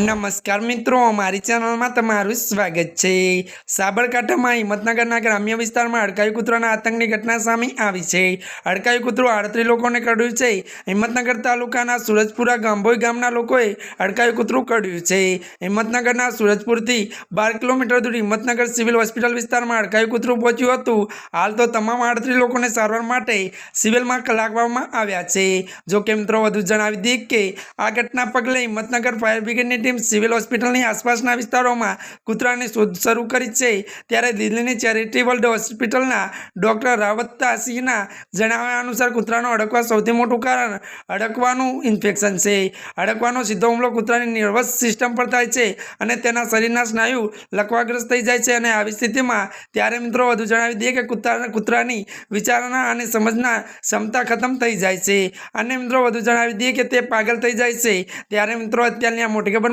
નમસ્કાર મિત્રો, અમારી ચેનલમાં તમારું સ્વાગત છે. સાબરકાંઠામાં, હિંમતનગરના ગ્રામ્ય વિસ્તારમાં અડકાયું કૂતરાના આતંકની ઘટના સામે આવી છે. અડકાયું કૂતરું આડત્રીસ લોકોને કડ્યું છે. હિંમતનગર તાલુકાના સુરજપુરા ગાંભોઈ ગામના લોકોએ અડકાયું કૂતરું કડ્યું છે. હિંમતનગરના સુરજપુરથી બાર કિલોમીટર દૂર હિંમતનગર સિવિલ હોસ્પિટલ વિસ્તારમાં અડકાયું કૂતરું પહોંચ્યું હતું. હાલ તો તમામ આડત્રીસ લોકોને સારવાર માટે સિવિલમાં કલાકવામાં આવ્યા છે. જો કે મિત્રો, વધુ જણાવી દઈએ કે આ ઘટના પગલે હિંમતનગર ફાયર બ્રિગેડની ટીમ સિવિલ હોસ્પિટલની આસપાસના વિસ્તારોમાં કૂતરાની શોધ શરૂ કરી છે. ત્યારે દિલ્હીની ચેરિટેબલ હોસ્પિટલના ડૉક્ટર રાવતા સિંહના જણાવ્યા અનુસાર કૂતરાનો અડકવા સૌથી મોટું કારણ અડકવાનું ઇન્ફેક્શન છે. અડકવાનો સીધો હુમલો કૂતરાની નર્વસ સિસ્ટમ પર થાય છે અને તેના શરીરના સ્નાયુ લકવાગ્રસ્ત થઈ જાય છે અને આવી સ્થિતિમાં ત્યારે મિત્રો વધુ જણાવી દઈએ કે કૂતરા કૂતરાની વિચારણા અને સમજના ક્ષમતા ખતમ થઈ જાય છે. અને મિત્રો વધુ જણાવી દઈએ કે તે પાગલ થઈ જાય છે. ત્યારે મિત્રો અત્યારની આ મોટી ખબર